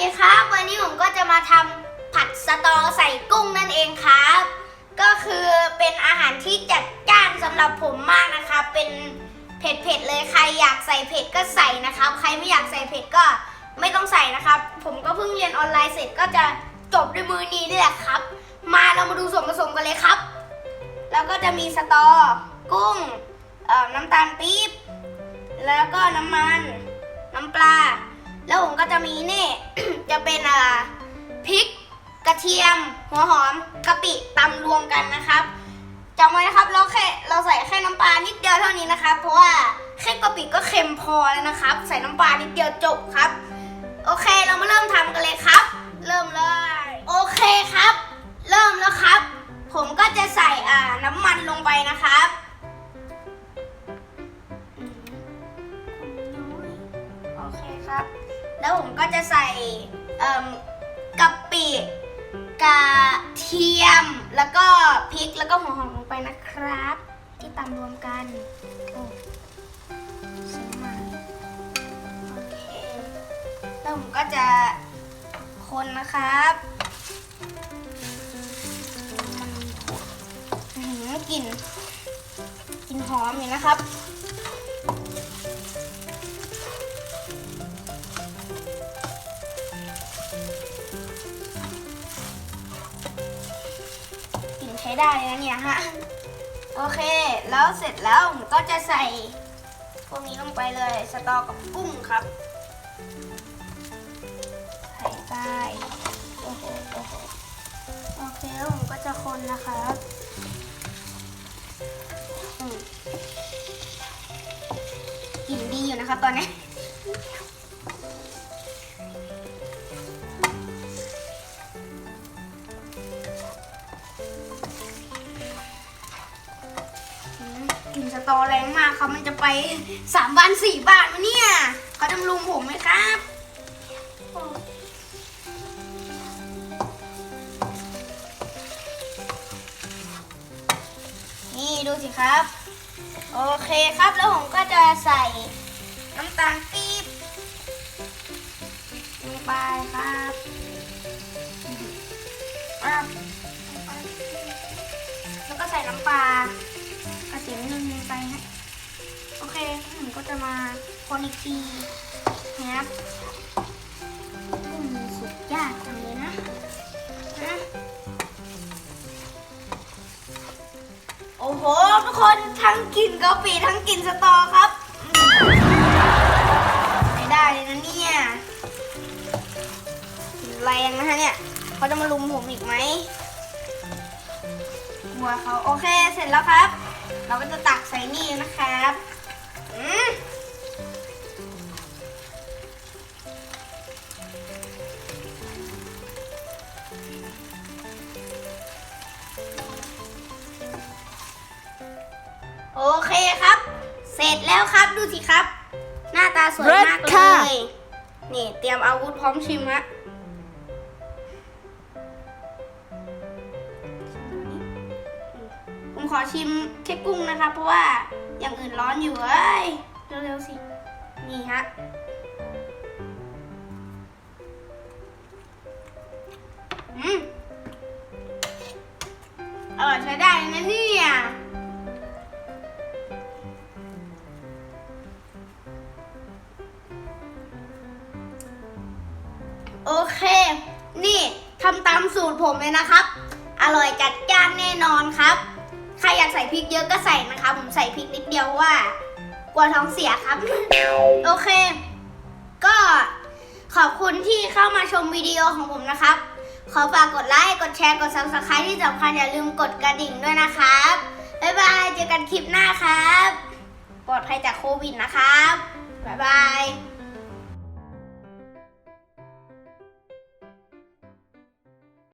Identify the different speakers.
Speaker 1: ดีครับ วันนี้ผมก็จะมาทำผัดสตอใส่กุ้งนั่นเองครับ ก็คือเป็นอาหารที่จัดจ้านสำหรับผมมากนะครับเป็นเผ็ดๆเลยใครอยากใส่เผ็ดก็ใส่นะครับ ใครไม่อยากใส่เผ็ดก็ไม่ต้องใส่นะครับ ผมก็เพิ่งเรียนออนไลน์เสร็จก็จะจบด้วยมือนี้นี่แหละครับ มาเรามาดูส่วนผสมกันเลยครับ แล้วก็จะมีสตอ กุ้งน้ำตาลปี๊บแล้วก็น้ำมัน น้ำปลา แล้วผมก็จะมีนี่ จะเป็นอ่าพริกกระเทียม หัวหอมกะปิตำรวมกันนะครับจำไว้นะครับเราแค่เราใส่แค่น้ำปลานิดเดียวเท่านี้นะครับ เพราะว่าแค่กะปิก็เค็มพอแล้วนะครับ ใส่น้ำปลานิดเดียวจบครับ โอเคเรามาเริ่มทำกันเลยครับ เริ่มเลย โอเคครับ เริ่มแล้วครับ ผมก็จะใส่อ่าน้ำมันลงไปนะครับ แล้วผมก็จะใส่กะปิกระเทียม แล้วก็พริกแล้วก็หัวหอมลงไปนะครับ ที่ตำรวมกันโอ้มาโอเคแล้วผมก็จะคนนะครับหือกลิ่นกลิ่นหอมอยู่นะครับ ช้ได้เลยนะเนี่ยฮะ โอเค แล้วเสร็จแล้วผมก็จะใส่พวกนี้ลงไปเลย สตอกับกุ้งครับ ใส่ไปโอ้โหโอ้โหโอเคแล้วผมก็จะคนนะครับกลิ่นดีอยู่นะครับตอนนี้ กลิ่นสตอแรงมากครับมันจะไปสามบานสี่บาทมาเนี่ยเขาจะมาลุมผมไหมครับโอ้นี่ดูสิครับ โอเคครับแล้วผมก็จะใส่น้ำตาลปี๊บลงไปครับอะแล้วก็ใส่น้ำปลา กระเทียมนินึงไปฮะโอเคผมก็จะมาคนอีกทีนะครับอืมสุดยากจังเลยนะนะโอ้โห ทุกคนทั้งกลิ่นกะปิทั้งกลิ่นสตอครับ ไม่ได้เลยนะเนี่ยแรงนะฮะเนี่ยเขาจะมาลุมผมอีกไหมหัวเขาโอเคเสร็จแล้วครับ เราก็จะตักใส่นี่นะครับอืมโอเคครับ เสร็จแล้วครับดูสิครับ หน้าตาสวยมาก
Speaker 2: Red
Speaker 1: เล
Speaker 2: ค่ะ
Speaker 1: ยนี่เตรียมอาวุธพร้อมชิมฮะ ขอชิมแค่กุ้งนะคะ เพราะว่าอย่างอื่นร้อนอยู่เอ้ยเร็วๆสินี่ฮะอืมอร่อยใช้ได้นะเนี่ยโอเค นี่ทำตามสูตรผมเลยนะครับ อร่อยจัดจ้านแน่นอนครับ ใครอยากใส่พริกเยอะก็ใส่นะครับผมใส่พริกนิดเดียวว่ากลัวท้องเสียครับ โอเค ก็ขอบคุณที่เข้ามาชมวิดีโอของผมนะครับ ขอฝากกดไลค์ กดแชร์ กด subscribe ที่สำคัญอย่าลืมกดกระดิ่งด้วยนะครับ บ๊ายบาย เจอกันคลิปหน้าครับ ปลอดภัยจากโควิดนะครับ บ๊ายบาย